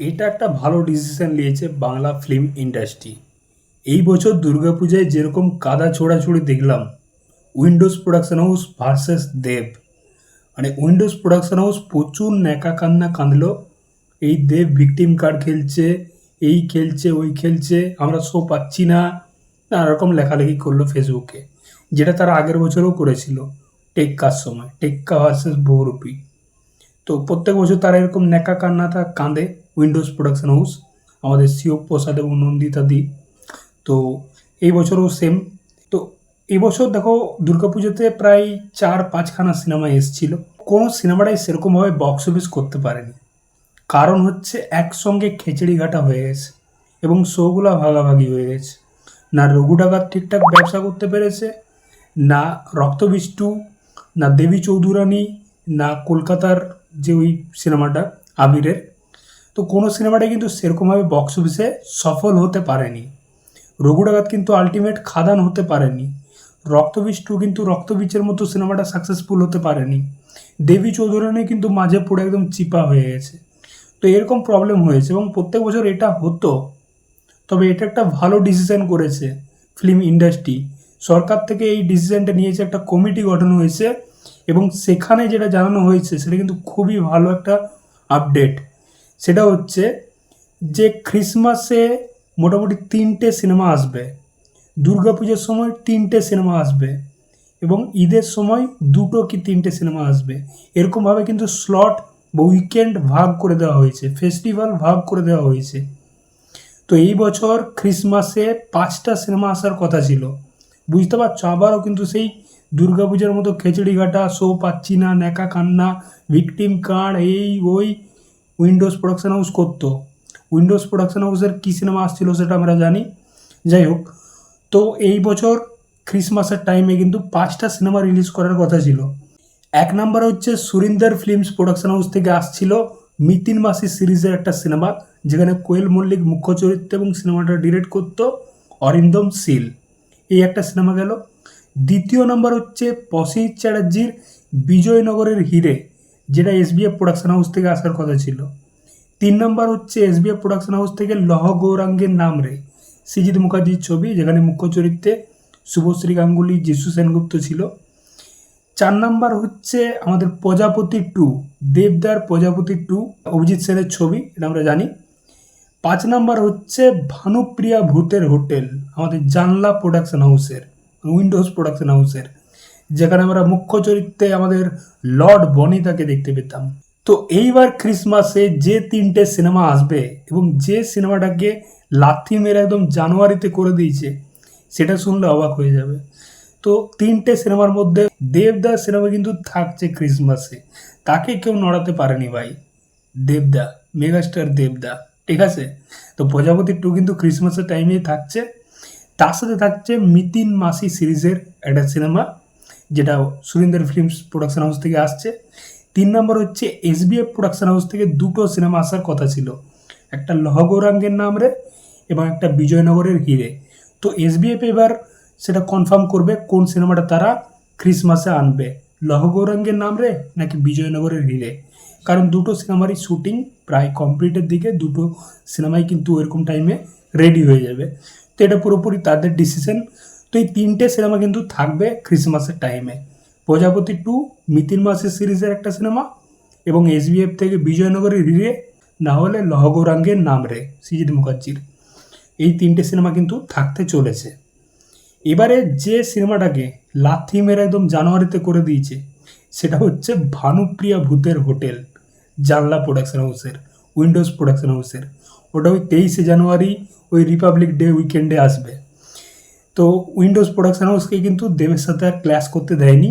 এটা একটা ভালো ডিসিশন নিয়েছে বাংলা ফিল্ম ইন্ডাস্ট্রি এই বছর দুর্গাপূজায় যেরকম কাদা ছোড়াছুড়ি দেখলাম Windows production house versus Dev মানে উইন্ডোজ প্রোডাকশন হাউস প্রচুর ন্যাকা কান্না কাঁদলো, এই দেব ভিকটিম কার্ড খেলছে, এই খেলছে, ওই খেলছে, আমরা শো পাচ্ছি না, নানা রকম লেখালেখি করল ফেসবুকে যেটা তারা আগের বছরও করেছিল, টেক্কার সময়, টেক্কা ভার্সেস বহুরূপী। তো প্রত্যেক বছর তারা এরকম ন্যাকা কান্নাটা কাঁদে উইন্ডোজ প্রোডাকশন হাউস আমাদের শিব প্রসাদ এবং নন্দিতা দি তো এই বছরও সেম তো এবছর দেখো দুর্গাপুজোতে প্রায় চার পাঁচখানা সিনেমা এসেছিল। কোনো সিনেমাটাই সেরকমভাবে বক্স অফিস করতে পারেনি। কারণ হচ্ছে একসঙ্গে খেচড়ি ঘাটা হয়ে গেছে এবং শোগুলো ভাগাভাগি হয়ে গেছে। না রঘু ডাকাত ঠিকঠাক ব্যবসা করতে পেরেছে, না রক্তবিষ্টু, না দেবী চৌধুরানী, না কলকাতার যে ওই সিনেমাটা আবিরের তো কোনো সিনেমাটাই কিন্তু সেরকমভাবে বক্স অফিসে সফল হতে পারেনি। রঘু ডাকাত কিন্তু আলটিমেট খাদান হতে পারেনি। রক্তবীজ টু কিন্তু রক্তবীজের মতো সিনেমাটা সাকসেসফুল হতে পারেনি। দেবী চৌধুরানী কিন্তু মাঝে পড়ে একদম চিপা হয়ে গেছে। তো এরকম প্রবলেম হয়েছে এবং প্রত্যেক বছর এটা হতো। তবে এটা একটা ভালো ডিসিশন করেছে ফিল্ম ইন্ডাস্ট্রি সরকার থেকে এই ডিসিশনটা নিয়েছে, একটা কমিটি গঠন হয়েছে এবং সেখানে যেটা জানানো হয়েছে, সেটা কিন্তু খুবই ভালো একটা আপডেট সেটা হচ্ছে যে ক্রিসমাসে মোটামুটি তিনটে সিনেমা আসবে। দুর্গাপুজোর সময় তিনটে সিনেমা আসবে এবং ঈদের সময় দুটো কি তিনটে সিনেমা আসবে। এরকমভাবে কিন্তু স্লট বা উইকেন্ড ভাগ করে দেওয়া হয়েছে ফেস্টিভ্যাল ভাগ করে দেওয়া হয়েছে। তো এই বছর ক্রিসমাসে পাঁচটা সিনেমা আসার কথা ছিল। বুঝতে পারছ? আবারও কিন্তু সেই দুর্গাপূজার মতো খেচড়ি ঘাটা শো পাচ্ছি না, ন্যাকা কান্না ভিকটিম কার্ড এই, ওই উইন্ডোজ প্রোডাকশন হাউস করতো। উইন্ডোজ প্রোডাকশন হাউসের কী সিনেমা আসছিল সেটা আমরা জানি। যাই হোক, তো এই বছর ক্রিসমাসের টাইমে কিন্তু পাঁচটা সিনেমা রিলিজ করার কথা ছিল। এক নম্বর হচ্ছে সুরিন্দর ফিল্মস প্রোডাকশন হাউস থেকে আসছিল মিতিন মাসি সিরিজের একটা সিনেমা, যেখানে কোয়েল মল্লিক মুখ্য চরিত্র এবং সিনেমাটা ডিরেক্ট করতো অরিন্দম সিল এই একটা সিনেমা গেল। দ্বিতীয় নম্বর হচ্ছে পসিত চ্যাটার্জির বিজয়নগরের হিরে। যেটা এসবিএফ প্রোডাকশন হাউস থেকে আসার কথা ছিল। তিন নম্বর হচ্ছে এসবিএফ প্রোডাকশন হাউস থেকে লহ গৌরাঙ্গের নাম রে। সৃজিত মুখার্জির ছবি, যেখানে মুখ্য চরিত্রে শুভশ্রী গাঙ্গুলি, যিশু সেনগুপ্ত ছিল। চার নাম্বার হচ্ছে আমাদের প্রজাপতি টু, দেবদার প্রজাপতি টু, অভিজিৎ সেনের ছবি, এটা আমরা জানি। পাঁচ নাম্বার হচ্ছে ভানুপ্রিয়া ভূতের হোটেল, আমাদের জানলা প্রোডাকশন হাউসের উইন্ডোজ প্রোডাকশন হাউসের যেখানে আমরা মুখ্য চরিত্রে আমাদের লর্ড বনিতাকে দেখতে পেতাম। তো এইবার ক্রিসমাসে যে তিনটে সিনেমা আসবে এবং যে সিনেমাটাকে লাথি মেরে একদম জানুয়ারিতে করে দিয়েছে, সেটা শুনলে অবাক হয়ে যাবে। তো তিনটে সিনেমার মধ্যে দেবদা সিনেমা কিন্তু থাকছে ক্রিসমাসে। তাকে কেউ নড়াতে পারেনি ভাই। দেবদা, মেগাস্টার দেবদা, ঠিক আছে? তো প্রজাপতি টু কিন্তু ক্রিসমাসের টাইমেই থাকছে। তার সাথে থাকছে মিতিন মাসি সিরিজের একটা সিনেমা। যেটা সুরিন্দর ফিল্মস প্রোডাকশন হাউস থেকে আসছে। তিন নম্বর হচ্ছে এসবিএফ প্রোডাকশন হাউস থেকে দুটো সিনেমা আসার কথা ছিল। একটা লহগৌরাঙ্গের নাম রে এবং একটা বিজয়নগরের হিরে। তো এসবিএফ এবার সেটা কনফার্ম করবে কোন সিনেমাটা তারা ক্রিসমাসে আনবে। লহগৌরাঙ্গের নাম রে নাকি বিজয়নগরের হিরে? কারণ দুটো সিনেমারই শুটিং প্রায় কমপ্লিটের দিকে, দুটো সিনেমাই কিন্তু এরকম টাইমে রেডি হয়ে যাবে। তো এটা পুরোপুরি তাদের ডিসিশন তো এই তিনটে সিনেমা কিন্তু থাকবে ক্রিসমাসের টাইমে প্রজাপতি টু মিতিন মাসের সিরিজের একটা সিনেমা এবং এসবিএফ থেকে বিজয়নগরের হিরে না হলে লহগৌরাঙ্গের নাম রে সৃজিত মুখার্জির। এই তিনটে সিনেমা কিন্তু থাকতে চলেছে। এবারে যে সিনেমাটাকে লাথি মেরে একদম জানুয়ারিতে করে দিয়েছে, সেটা হচ্ছে ভানুপ্রিয়া ভূতের হোটেল, জানলা প্রোডাকশন হাউসের উইন্ডোজ প্রোডাকশন হাউসের ওটা ওই তেইশে জানুয়ারি ওই রিপাবলিক ডে উইকেন্ডে আসবে। তো উইন্ডোজ প্রোডাকশন হাউসকে কিন্তু দেবের সাথে আর ক্লাস করতে দেয়নি।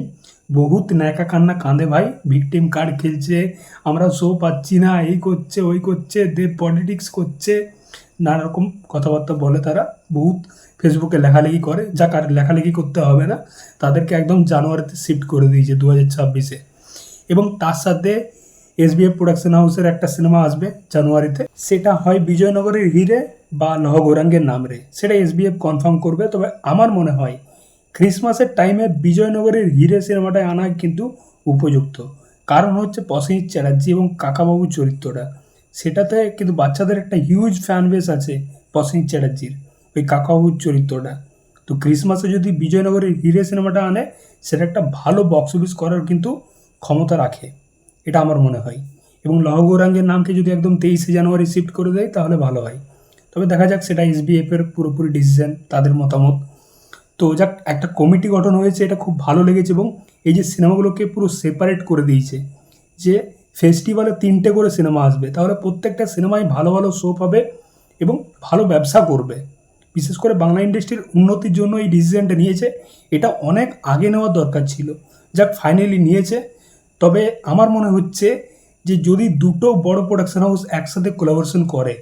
বহুত ন্যাকা কান্না কাঁদে ভাই। ভিকটিম কার্ড খেলছে, আমরা শো পাচ্ছি না, এই করছে, ওই করছে, দেব পলিটিক্স করছে। নানা রকম কথাবার্তা বলে তারা। বহুত ফেসবুকে লেখালেখি করে। যা কার লেখালেখি করতে হবে না। তাদেরকে একদম জানুয়ারিতে শিফট করে দিয়েছে দু হাজার ছাব্বিশে। এবং তার সাথে এসবিএফ প্রোডাকশন হাউসের একটা সিনেমা আসবে জানুয়ারিতে। সেটা হয় বিজয়নগরের হিরে। বা লহগৌরাঙ্গের নাম রে। সেটা এসবিএফ কনফার্ম করবে। তবে আমার মনে হয় ক্রিসমাসের টাইমে বিজয়নগরের হিরে সিনেমাটায় আনা কিন্তু উপযুক্ত। কারণ হচ্ছে প্রসেনজিৎ চ্যাটার্জি এবং কাকাবাবু চরিত্রটা। সেটাতে কিন্তু বাচ্চাদের একটা হিউজ ফ্যান বেস আছে প্রসেনজিৎ চ্যাটার্জির, ওই কাকাবাবুর চরিত্রটা। তো ক্রিসমাসে যদি বিজয়নগরের হিরে সিনেমাটা আনে, সেটা একটা ভালো বক্স অফিস করার কিন্তু ক্ষমতা রাখে, এটা আমার মনে হয়। এবং লহ গৌরাঙ্গের নামকে যদি একদম তেইশে জানুয়ারি শিফট করে দেয়, তাহলে ভালো হয়। তবে দেখা যাক, সেটা এসবিএফ এর পুরোপুরি ডিসিশন তাদের মতামত। তো যাক, একটা কমিটি গঠন হয়েছে, এটা খুব ভালো লেগেছে এবং এই যে সিনেমাগুলোকে পুরো সেপারেট করে দিয়েছে, যে ফেস্টিভ্যালে তিনটে করে সিনেমা আসবে, তাহলে প্রত্যেকটা সিনেমায় ভালো ভালো শো পাবে এবং ভালো ব্যবসা করবে। বিশেষ করে বাংলা ইন্ডাস্ট্রির উন্নতির জন্য এই ডিসিশনটা নিয়েছে, এটা অনেক আগে নেওয়ার দরকার ছিল। যাক ফাইনালি নিয়েছে। তবে আমার মনে হচ্ছে যে যদি দুটো বড় প্রোডাকশন হাউস একসাথে কোলাবোরেশন করে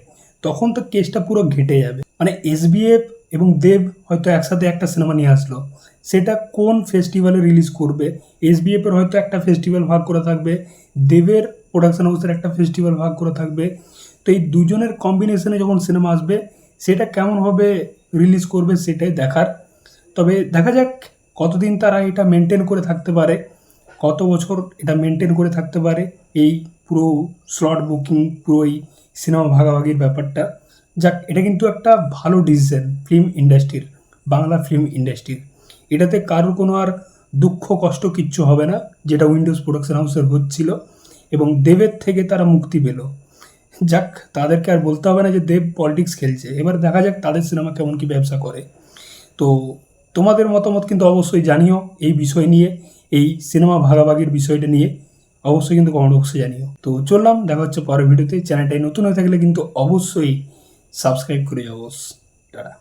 তখন তো কেসটা পুরো ঘেটে যাবে। মানে এসবিএফ এবং দেব হয়তো একসাথে একটা সিনেমা নিয়ে আসলো। সেটা কোন ফেস্টিভ্যালে রিলিজ করবে? এসবিএফ এর হয়তো একটা ফেস্টিভ্যাল ভাগ করে থাকবে। দেবের প্রোডাকশন হাউসের একটা ফেস্টিভ্যাল ভাগ করে থাকবে। তো এই দুজনের কম্বিনেশনে যখন সিনেমা আসবে, সেটা কেমনভাবে রিলিজ করবে সেটাই দেখার। তবে দেখা যাক কতদিন তারা এটা মেনটেন করে থাকতে পারে। কত বছর এটা মেনটেন করে থাকতে পারে এই পুরো স্লট বুকিং পুরো এই সিনেমা ভাগাভাগির ব্যাপারটা? যাক, এটা কিন্তু একটা ভালো ডিসিশন ফিল্ম ইন্ডাস্ট্রির বাংলা ফিল্ম ইন্ডাস্ট্রির এটাতে কারোর কোনো আর দুঃখ, কষ্ট কিচ্ছু হবে না, যেটা উইন্ডোজ প্রোডাকশন হাউসের হচ্ছিল এবং দেবের থেকে তারা মুক্তি পেল। যাক, তাদেরকে আর বলতে হবে না যে দেব পলিটিক্স খেলছে। এবার দেখা যাক তাদের সিনেমা কেমন কি ব্যবসা করে। তো তোমাদের মতামত কিন্তু অবশ্যই জানিও এই বিষয় নিয়ে। এই সিনেমা ভাগাভাগির বিষয়টা নিয়ে অবশ্যই কিন্তু কমেন্ট বক্সে জানিও। তো চললাম, দেখা হচ্ছে পরের ভিডিওতে চ্যানেলটাই নতুন হয়ে থাকলে কিন্তু অবশ্যই সাবস্ক্রাইব করে যাব টাটা।